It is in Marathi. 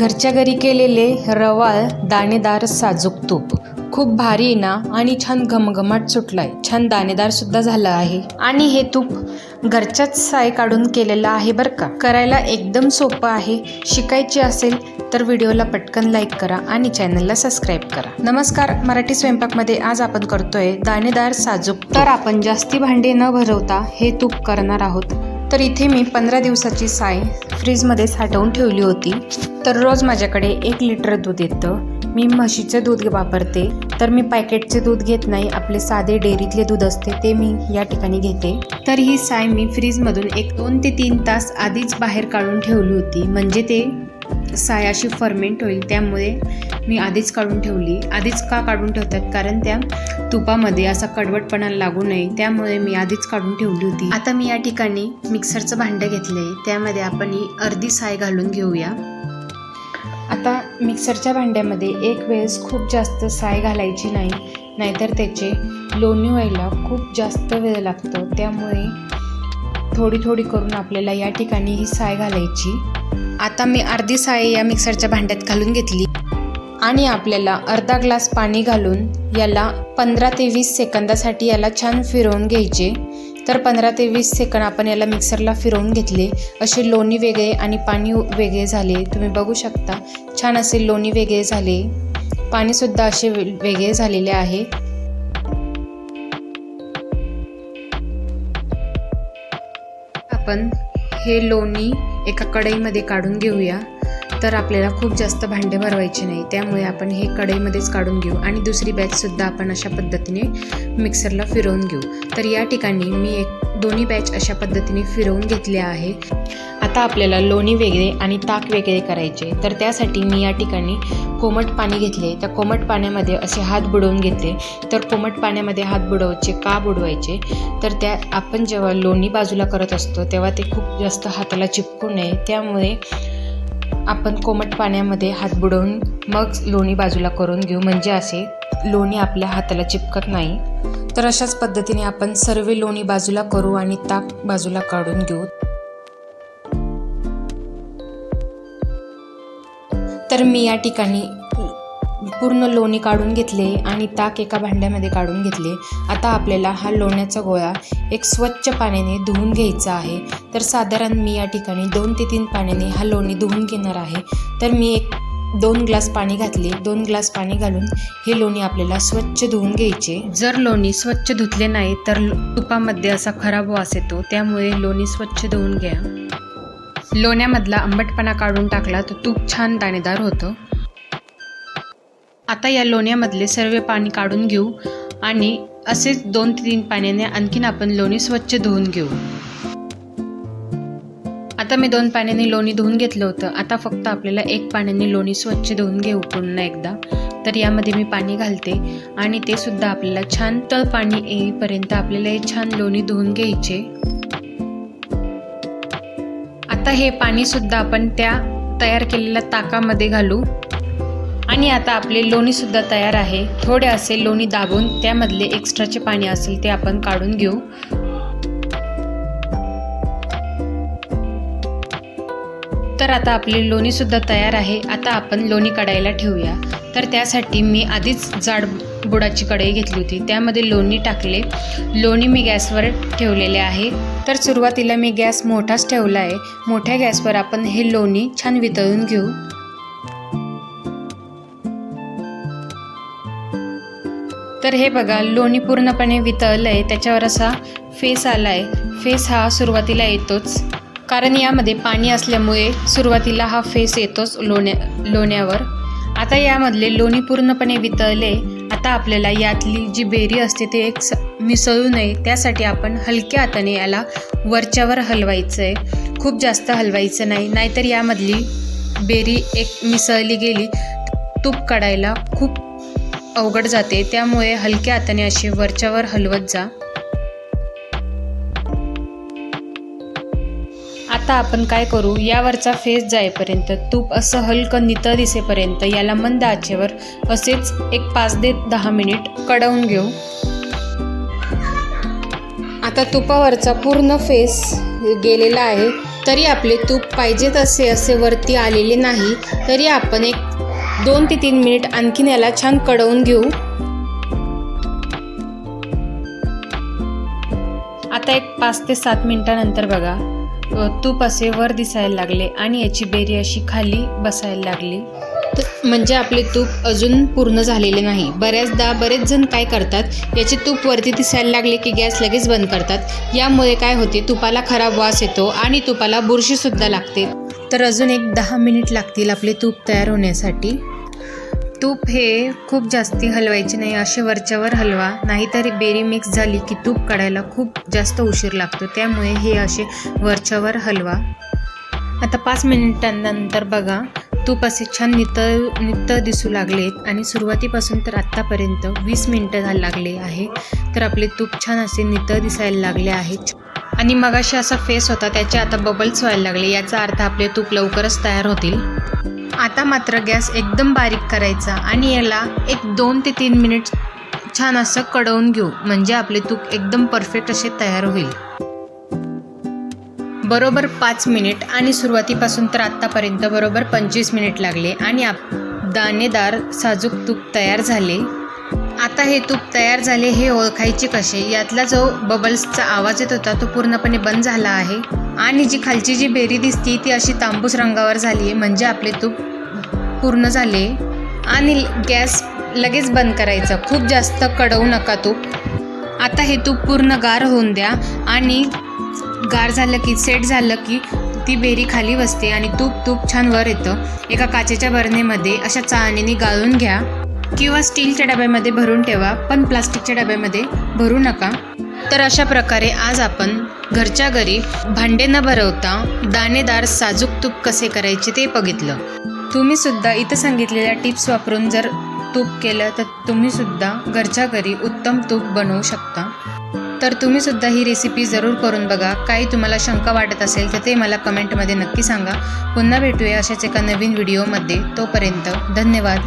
घरच्या घरी केलेले रवाळ दाणेदार साजूक तूप. खूप भारी आहे ना? आणि छान घमघमाट सुटलाय. छान दाणेदार सुद्धा झालं आहे. आणि हे तूप घरच्याच साय काढून केलेलं आहे बरं का? करायला एकदम सोपं आहे. शिकायची असेल तर व्हिडिओला पटकन लाईक करा आणि चॅनलला सबस्क्राईब करा. नमस्कार. मराठी स्वयंपाकमध्ये आज आपण करतोय दाणेदार साजूक तर आपण जास्ती भांडे न भरवता हे तूप करणार आहोत. तर इथे मी पंधरा दिवसाची साय फ्रीजमध्ये साठवून ठेवली होती. तर रोज माझ्याकडे एक लिटर दूध येतं. मी म्हशीचं दूध वापरते. तर मी पॅकेटचे दूध घेत नाही. आपले साधे डेअरीतले दूध असते ते मी या ठिकाणी घेते. तर ही साय मी फ्रीजमधून एक दोन ते तीन तास आधीच बाहेर काढून ठेवली होती. म्हणजे ते साय अशी फर्मेंट होईल त्यामुळे मी आधीच काढून ठेवली. आधीच का काढून ठेवतात? कारण त्या तुपामध्ये असा कडवटपणा लागू नये. त्यामुळे मी आधीच काढून ठेवली होती. आता मी या ठिकाणी मिक्सरचं भांडं घेतलं आहे त्यामध्ये आपण ही अर्धी साय घालून घेऊया. आता मिक्सरच्या भांड्यामध्ये एक वेळेस खूप जास्त साय घालायची नाही नाहीतर त्याचे लोणी व्हायला खूप जास्त वेळ लागतो. त्यामुळे थोडी थोडी करून आपल्याला या ठिकाणी ही साय घालायची. आता मी अर्धी साय या मिक्सरच्या भांड्यात घालून घेतली. आणि आपल्याला अर्धा ग्लास पाणी घालून याला पंधरा ते वीस सेकंदासाठी याला छान फिरवून घ्यायचे. तर पंधरा ते वीस सेकंड आपण याला मिक्सरला फिरवून घेतले. असे लोणी वेगळे आणि पाणी वेगळे झाले. तुम्ही बघू शकता. छान असे लोणी वेगळे झाले. पाणीसुद्धा असे वे- वेगळे झालेले आहे. आपण हे लोणी एका कढईमध्ये काढून घेऊया. तर आपल्याला खूप जास्त भांडे भरवायचे नाही. त्यामुळे आपण हे कढईमध्येच काढून घेऊ आणि दुसरी बॅचसुद्धा आपण अशा पद्धतीने मिक्सरला फिरवून घेऊ. तर या ठिकाणी मी एक दोन्ही बॅच अशा पद्धतीने फिरवून घेतल्या आहे. आता आपल्याला लोणी वेगळे आणि ताक वेगळे करायचे. तर त्यासाठी मी या ठिकाणी कोमट पाणी घेतले. त्या कोमट पाण्यामध्ये असे हात बुडवून घेतले. तर कोमट पाण्यामध्ये हात बुडवायचे का बुडवायचे? तर त्या आपण जेव्हा लोणी बाजूला करत असतो तेव्हा ते खूप जास्त हाताला चिपकू नये. त्यामुळे आपण कोमट पाण्यामध्ये हात बुडवून मग लोणी बाजूला करून घेऊ. म्हणजे असे लोणी आपल्या हाताला चिपकत नाही. तर अशाच पद्धतीने आपण सर्व लोणी बाजूला करू आणि ताक बाजूला काढून घेऊ. तर मी या ठिकाणी पूर्ण लोणी काढून घेतले आणि ताक एका भांड्यामध्ये काढून घेतले. आता आपल्याला हा लोण्याचा गोळा एक स्वच्छ पाण्याने धुवून घ्यायचा आहे. तर साधारण मी या ठिकाणी दोन ते तीन पाण्याने हा लोणी धुवून घेणार आहे. तर मी एक दोन ग्लास पाणी घातले. दोन ग्लास पाणी घालून हे लोणी आपल्याला स्वच्छ धुवून घ्यायचे. जर लोणी स्वच्छ धुतले नाही तर तुपामध्ये असा खराब वास येतो. त्यामुळे लोणी स्वच्छ धुवून घ्या. लोण्यामधला आंबटपणा काढून टाकला तर तूप छान दाणेदार होतं. आता या लोण्यामधले सर्व पाणी काढून घेऊ आणि असेच दोन ते तीन पाण्याने आणखीन आपण लोणी स्वच्छ धुवून घेऊ. आता मी दोन पाण्याने लोणी धुवून घेतलं होतं. आता फक्त आपल्याला एक पाण्याने लोणी स्वच्छ धुवून घेऊ पुन्हा एकदा. तर यामध्ये मी पाणी घालते आणि ते सुद्धा आपल्याला छान तळ पाणी येईपर्यंत आपल्याला हे छान लोणी धुवून घ्यायचे. आता हे पाणी सुद्धा आपण त्या तयार केलेल्या ताकामध्ये घालू. आणि आता आपले लोणी सुद्धा तयार आहे. थोडे असे लोणी दाबून त्यामधले एक्स्ट्राचे पाणी असेल ते आपण काढून घेऊ. तर आता आपली लोणी सुद्धा तयार आहे. आता आपण लोणी काढायला ठेवूया. तर त्यासाठी मी आधीच जाड बुडाची कढई घेतली होती. त्यामध्ये लोणी टाकले. लोणी मी गॅसवर ठेवलेले आहे. तर सुरुवातीला मी गॅस मोठाच ठेवला आहे. मोठ्या गॅसवर आपण हे लोणी छान वितळून घेऊ. तर हे बघा लोणी पूर्णपणे वितळलं आहे त्याच्यावर असा फेस आला आहे फेस हा सुरुवातीला येतोच. कारण यामध्ये पाणी असल्यामुळे सुरुवातीला हा फेस येतोच लोण्या लोण्यावर. आता यामधले लोणी पूर्णपणे वितळले. आता आपल्याला यातली जी बेरी असते ते एक स मिसळू नये. त्यासाठी आपण हलक्या हाताने याला वरच्यावर हलवायचं आहे खूप जास्त हलवायचं नाही. नाहीतर यामधली बेरी एक मिसळली गेली. तूप काढायला खूप अवघड जाते त्यामुळे हलक्या हाताने अशी वरच्यावर हलवत जा. आता आपण काय करू? यावरचा फेस जाईपर्यंत तूप असं हलकं नित दिसेपर्यंत याला मंद आचेवर असेच एक पाच ते दहा मिनिट कडवून घेऊ. आता तुपावरचा पूर्ण फेस गेलेला आहे. तरी आपले तूप पाहिजे तसे असे वरती आलेले नाही. तरी आपण एक दोन ते तीन मिनिट आणखीन याला छान कडवून घेऊ. आता एक पाच ते सात मिनिटानंतर बघा तूप असे वर दिसायला लागले आणि याची बेरी अशी खाली बसायला लागली. तर म्हणजे आपले तूप अजून पूर्ण झालेले नाही. बऱ्याचदा बरेच जण काय करतात याचे तूप वरती दिसायला लागले की गॅस लगेच बंद करतात. यामुळे काय होते तुपाला खराब वास येतो आणि तुपाला बुरशीसुद्धा लागते. तर अजून एक दहा मिनिट लागतील आपले तूप तयार होण्यासाठी. तूप हे खूप जास्ती हलवायचे नाही असे वरच्यावर हलवा. नाहीतर बेरी मिक्स झाली की तूप काढायला खूप जास्त उशीर लागतो. त्यामुळे हे असे वरच्यावर हलवा. आता पाच मिनिटांनंतर बघा तूप असे छान नित नित दिसू लागलेत आणि सुरुवातीपासून तर आत्तापर्यंत वीस मिनटं झाले लागले आहे. तर आपले तूप छान असे नित दिसायला लागले आहे. आणि मगाशी असा फेस होता त्याचे आता बबल्स व्हायला लागले. याचा अर्थ आपले तूप लवकरच तयार होतील. आता मात्र गॅस एकदम बारीक करायचा आणि याला एक दोन ते तीन मिनिट छान असं कडवून घेऊ म्हणजे आपले तूप एकदम परफेक्ट असे तयार होईल. बरोबर पाच मिनिट आणि सुरुवातीपासून तर आत्तापर्यंत बरोबर पंचवीस मिनिट लागले आणि आप दाणेदार साजूक तूप तयार झाले. आता हे तूप तयार झाले हे ओळखायचे कसे? यातला जो बबल्सचा आवाज येत होता तो पूर्णपणे बंद झाला आहे. आणि जी खालची जी बेरी दिसती ती अशी तांबूस रंगावर झाली आहे म्हणजे आपले तूप पूर्ण झाले. आणि गॅस लगेच बंद करायचा. खूप जास्त कडवू नका तूप. आता हे तूप पूर्ण गार होऊन द्या. आणि गार झालं की सेट झालं की ती बेरी खाली बसते. आणि तूप तूप छान वर येतं. एका काचेच्या बरणीमध्ये अशा चाळणीने गाळून घ्या. किंवा स्टीलच्या डब्यामध्ये भरून ठेवा पण प्लास्टिकच्या डब्यामध्ये भरू नका. तर अशा प्रकारे आज आपण घरच्या घरी भांडे न भरवता दाणेदार साजूक तूप कसे करायचे ते बघितलं. तुम्ही सुद्धा इथं सांगितलेल्या टिप्स वापरून जर तूप केलं तर तुम्ही सुद्धा घरच्या घरी उत्तम तूप बनवू शकता. तर तुम्ही सुद्धा ही रेसिपी जरूर करून बघा. काही तुम्हाला शंका वाटत असेल तर ते मला कमेंटमध्ये नक्की सांगा. पुन्हा भेटूया अशाच एका नवीन व्हिडिओमध्ये तोपर्यंत धन्यवाद.